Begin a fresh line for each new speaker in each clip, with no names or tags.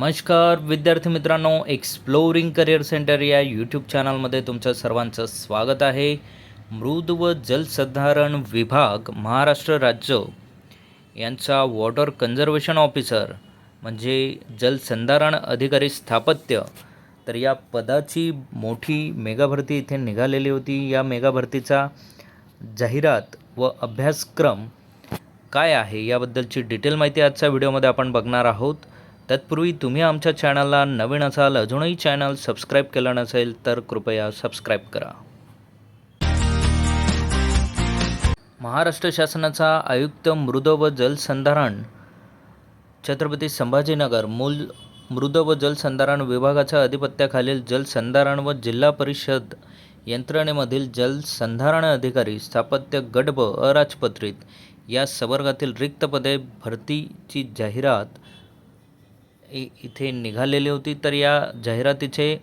नमस्कार विद्यार्थी मित्रांनो एक्सप्लोरिंग करिअर सेंटर या यूट्यूब चॅनलमध्ये तुमचं सर्वांचं स्वागत आहे. मृद व जलसंधारण विभाग महाराष्ट्र राज्य. यांचा वॉटर कन्झर्वेशन ऑफिसर म्हणजे जलसंधारण अधिकारी स्थापत्य. तर या पदाची मोठी मेगाभरती इथे निघालेली होती. या मेगाभरतीचा जाहिरात व अभ्यासक्रम काय आहे याबद्दलची डिटेल माहिती आजच्या व्हिडिओमध्ये आपण बघणार आहोत. तत्पूर्वी तुम्ही आमच्या चॅनलला नवीन असाल अजूनही चॅनल सबस्क्राईब केलं नसेल तर कृपया सबस्क्राईब करा. महाराष्ट्र शासनाचा आयुक्त मृद व जलसंधारण छत्रपती संभाजीनगर मूल मृद व जलसंधारण विभागाच्या अधिपत्याखालील जलसंधारण व जिल्हा परिषद यंत्रणेमधील जलसंधारण अधिकारी स्थापत्य गडब अराजपत्रित या संवर्गातील रिक्त पदे भरतीची जाहिरात इ इथे निघालेली होती. तर या जाहिरातीचे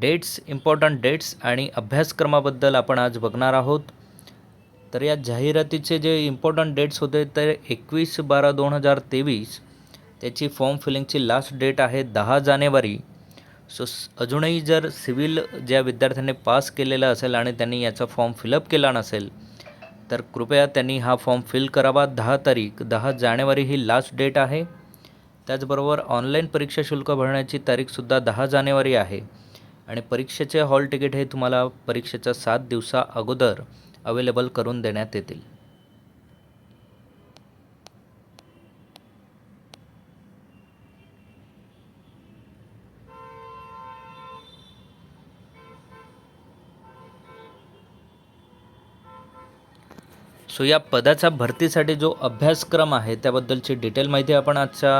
डेट्स इम्पॉर्टंट डेट्स आणि अभ्यासक्रमाबद्दल आपण आज बघणार आहोत. तर या जाहिरातीचे जे इम्पॉर्टंट डेट्स होते ते एकवीस बारा दोन हजार तेवीस त्याची फॉर्म फिलिंगची लास्ट डेट आहे दहा जानेवारी. सो अजूनही जर सिव्हिल ज्या विद्यार्थ्यांनी पास केलेला असेल आणि त्यांनी याचा फॉर्म फिलअप केला नसेल तर कृपया त्यांनी हा फॉर्म फिल करावा. दहा तारीख दहा जानेवारी ही लास्ट डेट आहे. त्याचबरोबर ऑनलाईन परीक्षा शुल्क भरण्याची तारीखसुद्धा दहा जानेवारी आहे. आणि परीक्षेचे हॉल तिकीट हे तुम्हाला परीक्षेच्या सात दिवसा अगोदर अवेलेबल करून देण्यात येतील. सो या पदाचा भरतीसाठी जो अभ्यासक्रम आहे त्याबद्दलची डिटेल माहिती आपण आजच्या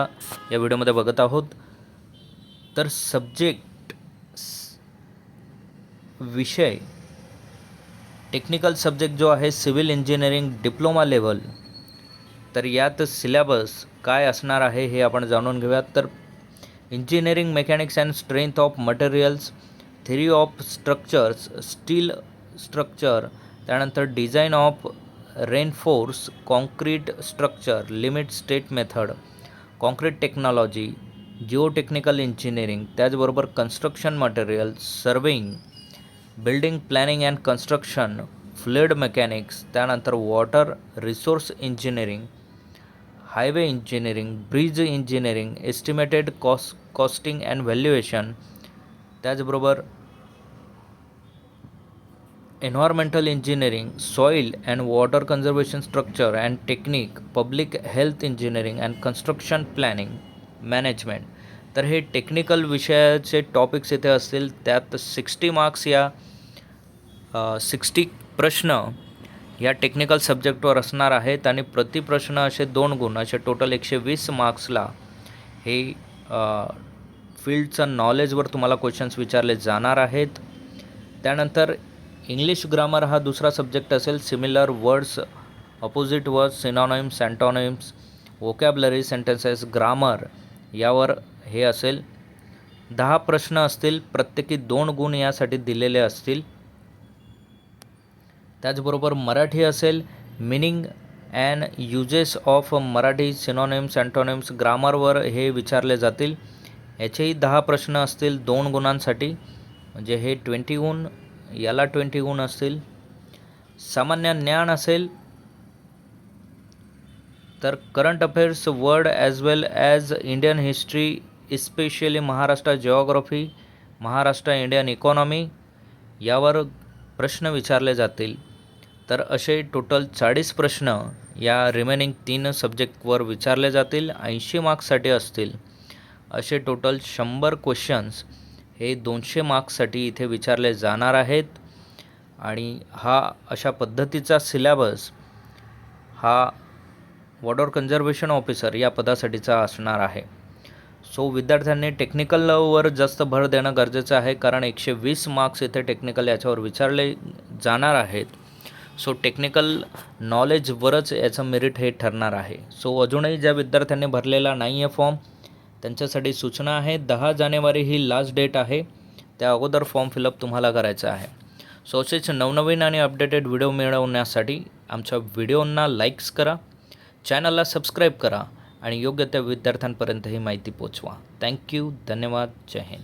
या व्हिडिओमध्ये बघत आहोत. तर सब्जेक्ट विषय टेक्निकल सब्जेक्ट जो आहे सिव्हिल इंजिनिअरिंग डिप्लोमा लेवल तर यात सिलेबस काय असणार आहे हे आपण जाणून घेऊयात. तर engineering mechanics and strength of materials theory of structures steel structure त्यानंतर design of reinforce concrete structure limit state method concrete technology geotechnical engineering त्याचबरोबर construction material surveying building planning and construction fluid mechanics त्यानंतर water resource engineering highway engineering bridge engineering estimated cost costing and valuation त्याचबरोबर environmental engineering soil and water conservation structure and technique public health engineering and construction planning management तर हे technical विषयाचे topics इथे असतील त्यात sixty marks या sixty प्रश्न या टेक्निकल सब्जेक्टवर असणार आहेत आणि प्रति प्रश्न असे दोन गुण असे टोटल एकशे वीस मार्क्सला हे फील्डचं नॉलेजवर तुम्हाला क्वेश्चन्स विचारले जाणार आहेत. त्यानंतर इंग्लिश ग्रामर हा दुसरा सब्जेक्ट असेल. Similar words opposite words synonyms antonyms vocabulary sentences grammar यावर हे असेल. दहा प्रश्न असतील. प्रत्येकी दोन गुण यासाठी दिलेले असतील. त्याचबरोबर मराठी असेल. Meaning and uses of Marathi synonyms antonyms ग्रामरवर हे विचारले जातील. याचेही दहा प्रश्न असतील दोन गुणांसाठी. म्हणजे हे ट्वेंटी गुण याला ट्वेंटी गुण असतील. सामान्य ज्ञान असेल तर current affairs world as well as Indian history especially Maharashtra geography Maharashtra Indian economy यावर प्रश्न विचारले जातील. तर असे टोटल चाळीस प्रश्न या रिमेनिंग तीन सब्जेक्टवर विचारले जातील ऐंशी मार्क्ससाठी असतील. असे टोटल शंभर क्वेश्चन्स हे दोनशे मार्क्ससाठी इथे विचारले जाणार आहेत. आणि हा अशा पद्धतीचा सिलॅबस हा वॉटर कन्झर्वेशन ऑफिसर या पदासाठीचा असणार आहे. सो विद्यार्थ्यांनी टेक्निकलवर जास्त भर देणं गरजेचं आहे कारण एकशे वीस मार्क्स इथे टेक्निकल याच्यावर विचारले जाणार आहेत. सो टेक्निकल नॉलेजवरच याचं मेरिट हे ठरणार आहे. सो अजूनही ज्या विद्यार्थ्यांनी भरलेला नाही आहे फॉर्म त्यांच्यासाठी सूचना आहे दहा जानेवारी ही लास्ट डेट आहे. त्या अगोदर फॉर्म फिलअप तुम्हाला करायचं आहे. सो असेच नवनवीन आणि अपडेटेड व्हिडिओ मिळवण्यासाठी आमच्या व्हिडिओंना लाईक्स करा चॅनलला सबस्क्राईब करा आणि योग्य त्या विद्यार्थ्यांपर्यंत ही माहिती पोचवा. थँक्यू धन्यवाद जय हिंद.